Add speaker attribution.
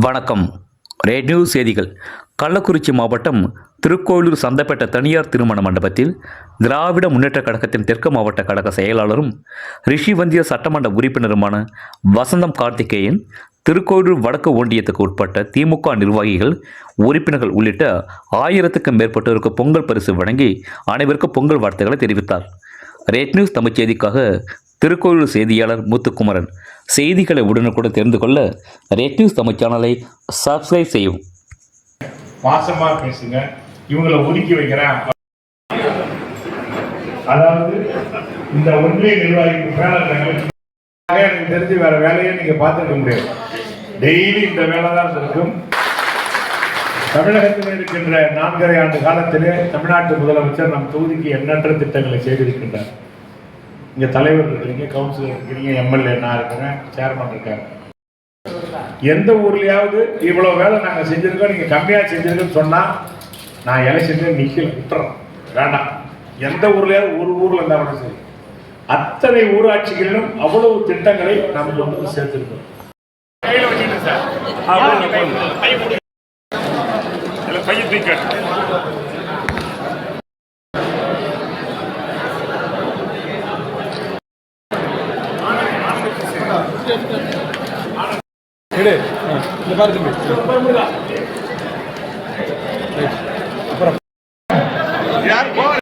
Speaker 1: வணக்கம். ரேடியோ செய்திகள். கள்ளக்குறிச்சி மாவட்டம் திருக்கோயிலூர் சந்தப்பேட்டை தனியார் திருமண மண்டபத்தில் திராவிட முன்னேற்றக் கழகத்தின் தெற்கு மாவட்ட கழக செயலாளரும் ரிஷிவந்திய சட்டமன்ற உறுப்பினருமான வசந்தம் கார்த்திகேயன் திருக்கோயிலூர் வடக்கு ஒன்றியத்துக்கு உட்பட்ட திமுக நிர்வாகிகள் உறுப்பினர்கள் உள்ளிட்ட ஆயிரத்துக்கும் மேற்பட்டோருக்கு பொங்கல் பரிசு வழங்கி அனைவருக்கும் பொங்கல் வாழ்த்துக்களை தெரிவித்தார். ரேட் நியூஸ் தமிழ் செய்திக்காக திருக்கோயில் செய்தியாளர் முத்துக்குமரன். செய்திகளை உடனுக்குடன் தெரிந்து கொள்ள ரேட் நியூஸ் தமிழ் சேனலை சப்ஸ்கிரைப் செய்யும்
Speaker 2: பாசமா பேசுங்க. இவங்களை ஒதுக்கி வைக்கிறேன். அதாவது இந்த ஒன்றிய நிர்வாகிக்கு மேல எனக்கு தெரிஞ்சு வேற வேலையை நீங்க பார்த்துக்க முடியாது. டெய்லி இந்த வேலை தான் இருக்கும். தமிழகத்தில் இருக்கின்ற நான்கரை ஆண்டு காலத்திலே தமிழ்நாட்டு முதலமைச்சர் நம் தொகுதிக்கு எண்ணற்ற திட்டங்களை செய்திருக்கின்றார்? இங்க தலைவர் இருக்கிறீங்க கவுன்சிலர் இருக்கிறீங்க எம்எல்ஏ நான் இருக்கிறேன் சேர்மன் இருக்காங்க எந்த ஊர்லயாவது இவ்வளவு வேலை நாங்க செஞ்சிருக்கோம் நீங்க கம்மியா செஞ்சிருக்கோன்னு சொன்னா நான் எலெக்ஷன்ல நிக்கல விட்டுறோம் வேண்டாம் எந்த ஊர்லயாவது ஒரு ஊர்ல இருந்தா கூட சரி அத்தனை ஊராட்சிகளிலும் அவ்வளவு திட்டங்களை நாம் கொண்டு வந்து சேர்த்திருக்கோம் கையில வச்சுட்டு சார் பையன் தூக்கி
Speaker 3: இந்த பாரு தம்பி.